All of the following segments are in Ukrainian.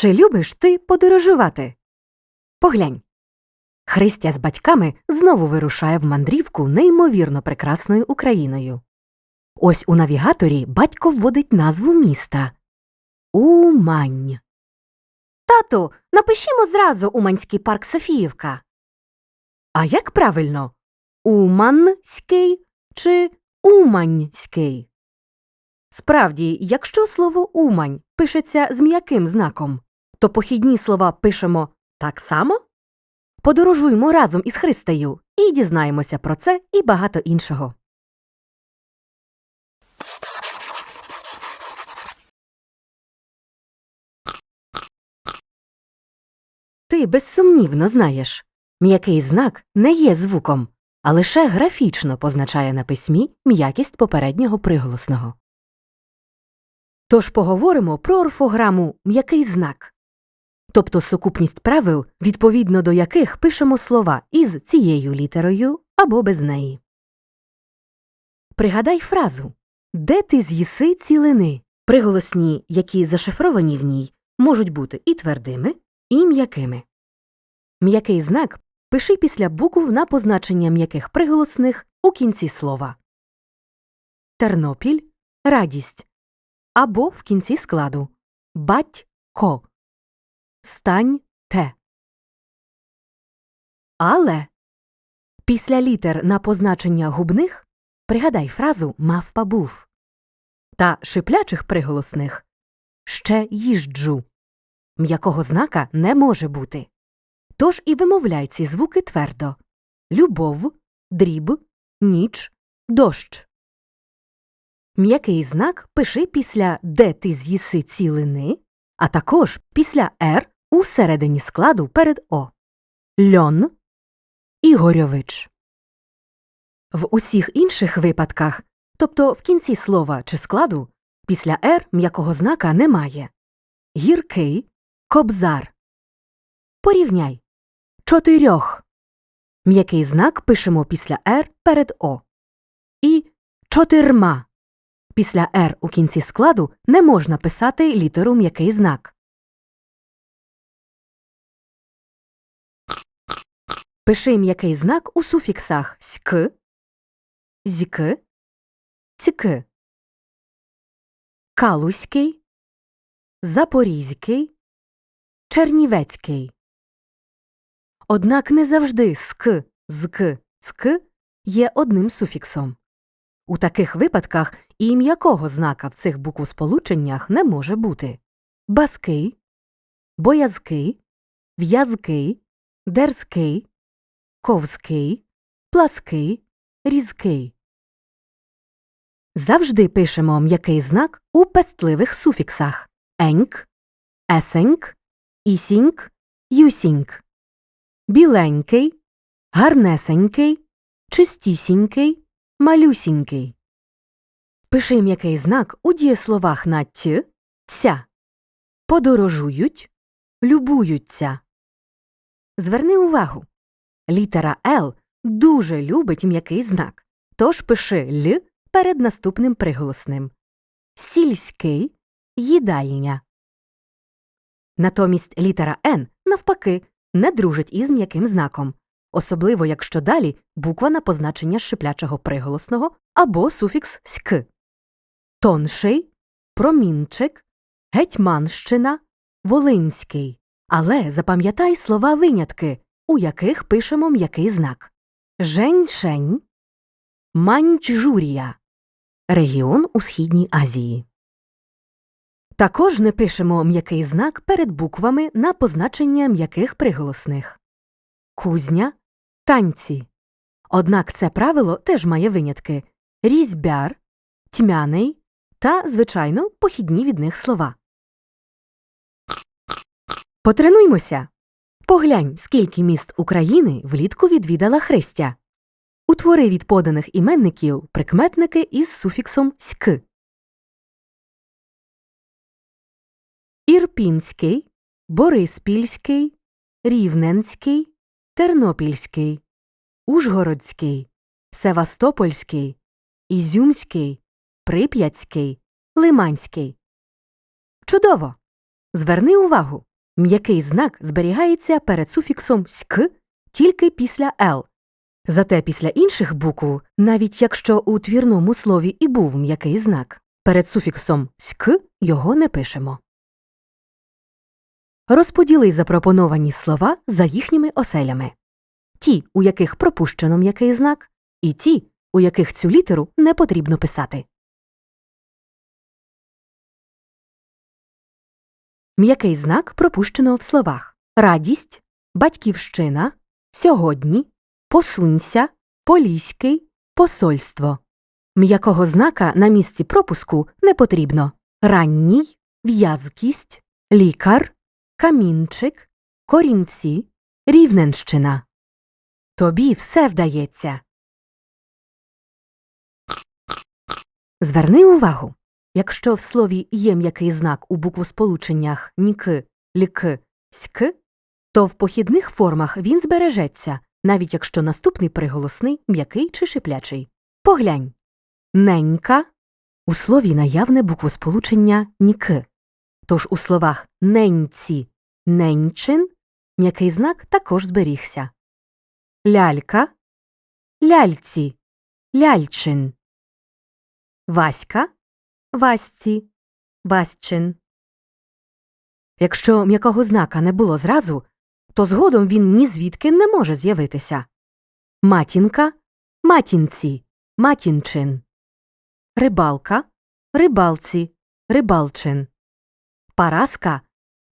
Чи любиш ти подорожувати? Поглянь. Христя з батьками знову вирушає в мандрівку неймовірно прекрасною Україною. Ось у навігаторі батько вводить назву міста Умань. Тату, напишімо зразу Уманський парк Софіївка. А як правильно? Уманський чи Уманський? Справді, якщо слово Умань пишеться з м'яким знаком, то похідні слова пишемо так само? Подорожуймо разом із Христею і дізнаємося про це і багато іншого. Ти безсумнівно знаєш, м'який знак не є звуком, а лише графічно позначає на письмі м'якість попереднього приголосного. Тож поговоримо про орфограму м'який знак, тобто сукупність правил, відповідно до яких пишемо слова із цією літерою або без неї. Пригадай фразу Де ти з'їси цілини? Приголосні, які зашифровані в ній, можуть бути і твердими, і м'якими. М'який знак пиши після букв на позначення м'яких приголосних у кінці слова. Тернопіль радість або в кінці складу батько. Стань те. Але після літер на позначення губних пригадай фразу мавпа був та шиплячих приголосних ще їжджу. М'якого знака не може бути. Тож і вимовляй ці звуки твердо любов, дріб, ніч, дощ. М'який знак пиши після де ти з'їси цілини, а також після «р» у середині складу перед О. Льон Ігорьович. В усіх інших випадках, тобто в кінці слова чи складу, після «р» м'якого знака немає. Гіркий кобзар. Порівняй. Чотирьох. М'який знак пишемо після «р» перед О. І чотирма. Після «р» у кінці складу не можна писати літеру м'який знак. Пиши м'який знак у суфіксах ськ, зьк, цьк. Калузький, Запорізький, Чернівецький. Однак не завжди СК, ЗК, ЦК є одним суфіксом. У таких випадках і м'якого знака в цих буквосполученнях не може бути. Баский, боязкий, в'язкий, дерзкий, ковський, плаский, різкий. Завжди пишемо м'який знак у пестливих суфіксах еньк, есеньк, ісіньк, юсіньк. Біленький, гарнесенький, чистісінький, малюсінький. Пиши м'який знак у дієсловах на т, ця. Подорожують, любуються. Зверни увагу. Літера Л дуже любить м'який знак. Тож пиши Л перед наступним приголосним. Сільський їдальня. Натомість літера Н, навпаки, не дружить із м'яким знаком, особливо якщо далі буква на позначення шиплячого приголосного або суфікс ськ. Тонший, промінчик, гетьманщина, волинський. Але запам'ятай слова винятки, у яких пишемо м'який знак Женьшень, Маньчжурія регіон у Східній Азії. Також не пишемо м'який знак перед буквами на позначення м'яких приголосних кузня, танці. Однак це правило теж має винятки різьбяр, тьмяний та, звичайно, похідні від них слова. Потренуймося. Поглянь, скільки міст України влітку відвідала Христя. Утвори від поданих іменників прикметники із суфіксом ськ. Ірпінський, Бориспільський, Рівненський, Тернопільський, Ужгородський, Севастопольський, Ізюмський, Прип'ятський, Лиманський. Чудово! Зверни увагу. м'який знак зберігається перед суфіксом ськ тільки після л. Зате після інших букв, навіть якщо у твірному слові і був м'який знак, перед суфіксом ськ його не пишемо. Розподіли запропоновані слова за їхніми оселями. Ті, у яких пропущено м'який знак, і ті, у яких цю літеру не потрібно писати. М'який знак пропущено в словах радість, батьківщина, сьогодні, посунься, поліський, посольство. М'якого знака на місці пропуску не потрібно ранній, в'язкість, лікар, камінчик, корінці, рівненщина. Тобі все вдається. Зверни увагу. Якщо в слові є м'який знак у буквосполученнях ніки, ліки, ськ, то в похідних формах він збережеться, навіть якщо наступний приголосний м'який чи шиплячий. Поглянь. Ненька у слові наявне буквосполучення ніки. Тож у словах неньці, неньчин м'який знак також зберігся. Лялька, ляльці, ляльчин. Васька, Васці, Васчин. Якщо м'якого знака не було зразу, то згодом він ні звідки не може з'явитися. Матінка, матінці, матінчин. Рибалка, рибалці, рибалчин. Параска,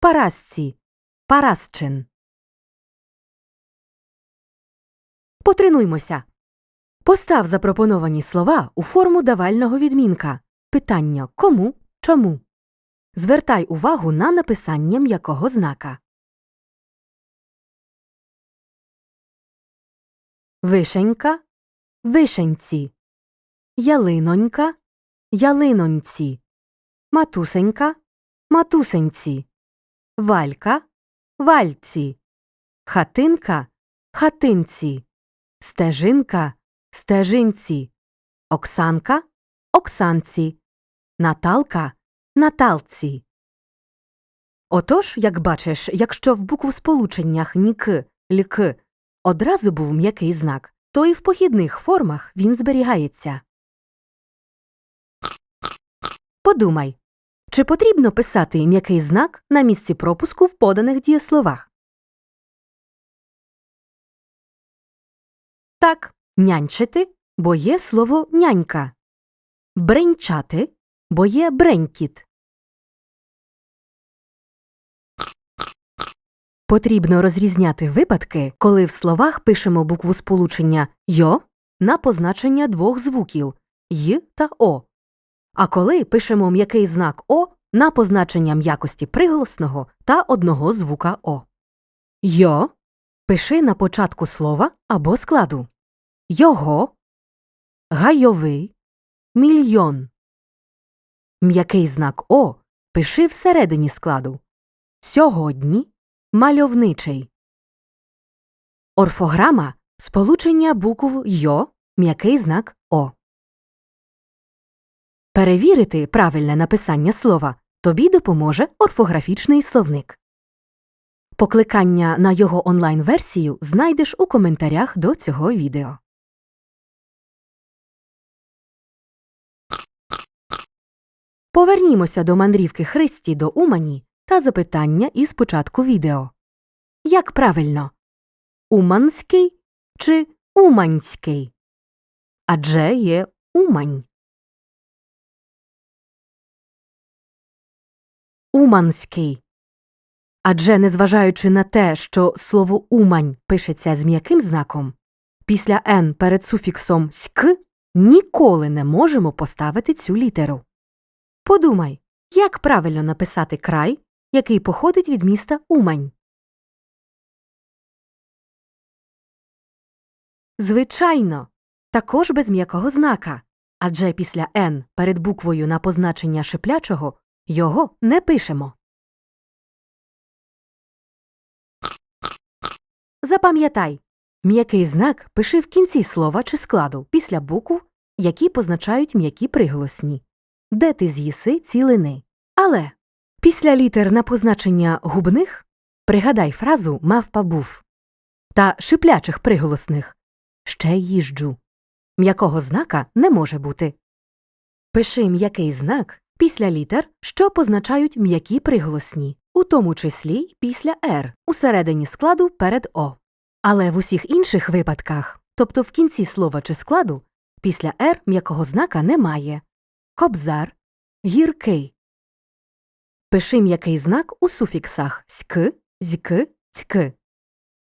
парасці, парасчин. Потренуймося. Постав запропоновані слова у форму давального відмінка. Питання кому, чому. Звертай увагу на написання м'якого знака. Вишенька, вишеньці. Ялинонька, ялиноньці. Матусенька, матусеньці. Валька, вальці. Хатинка, хатинці. Стежинка, стежинці. Оксанка, Оксанці, Наталка Наталці. Отож, як бачиш, якщо в буквосполученнях ніки, ліки одразу був м'який знак, то і в похідних формах він зберігається. Подумай, чи потрібно писати м'який знак на місці пропуску в поданих дієсловах? Так, нянчити, бо є слово нянька бренчати, бо є бренькіт. Потрібно розрізняти випадки, коли в словах пишемо букву сполучення йо на позначення двох звуків й та о, а коли пишемо м'який знак о на позначення м'якості приголосного та одного звука о. Йо пиши на початку слова або складу. Його, гайовий, Мільйон. М'який знак О пиши всередині складу. Сьогодні мальовничий. Орфограма сполучення букв Йо м'який знак О. Перевірити правильне написання слова тобі допоможе орфографічний словник. Покликання на його онлайн версію знайдеш у коментарях до цього відео. Повернімося до мандрівки Христі до Умані та запитання із початку відео. Як правильно? Уманський чи Уманський? Адже є Умань. Уманський. Адже, незважаючи на те, що слово Умань пишеться з м'яким знаком, після Н перед суфіксом ськ ніколи не можемо поставити цю літеру. Подумай, як правильно написати край, який походить від міста Умань. Звичайно, також без м'якого знака. Адже після Н перед буквою на позначення шиплячого його не пишемо. Запам'ятай м'який знак пиши в кінці слова чи складу після букв, які позначають м'які приголосні де ти з'їси цілини. Але після літер на позначення губних Пригадай фразу мавпа був. Та шиплячих приголосних ще їжджу. М'якого знака не може бути. Пиши м'який знак після літер, що позначають м'які приголосні, у тому числі й після «р» усередині складу перед О. Але в усіх інших випадках, тобто в кінці слова чи складу, після «р» м'якого знака немає. Кобзар, гіркий. Пиши м'який знак у суфіксах ськ, зьк, цьк.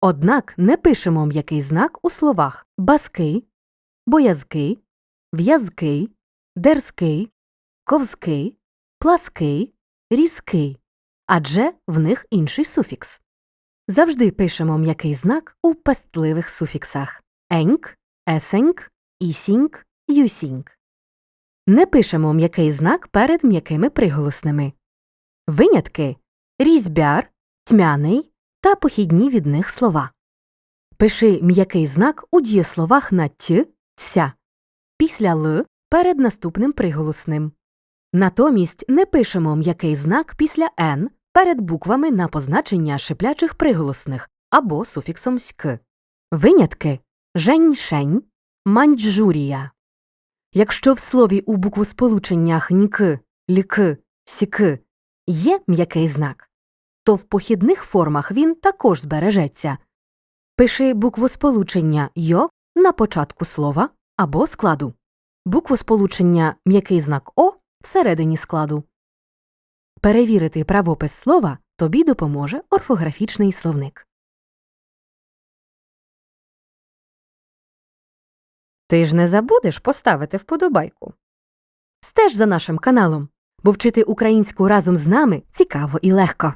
Однак не пишемо м'який знак у словах баский, боязкий, в'язкий, дерзкий, ковзкий, плаский, різкий, адже в них інший суфікс. Завжди пишемо м'який знак у пестливих суфіксах еньк, есеньк, ісіньк, юсіньк. Не пишемо м'який знак перед м'якими приголосними. Винятки різьбяр, тьмяний та похідні від них слова. Пиши м'який знак у дієсловах на т, ця, після л перед наступним приголосним. Натомість не пишемо м'який знак після н перед буквами на позначення шиплячих приголосних або суфіксом ськ. Винятки женьшень, маньчжурія. Якщо в слові у буквосполученнях ньк, льк, сік є м'який знак, то в похідних формах він також збережеться. Пиши буквосполучення йо на початку слова або складу. Буквосполучення м'який знак О всередині складу. Перевірити правопис слова тобі допоможе орфографічний словник. Ти ж не забудеш поставити вподобайку. Стеж за нашим каналом, бо вчити українську разом з нами цікаво і легко.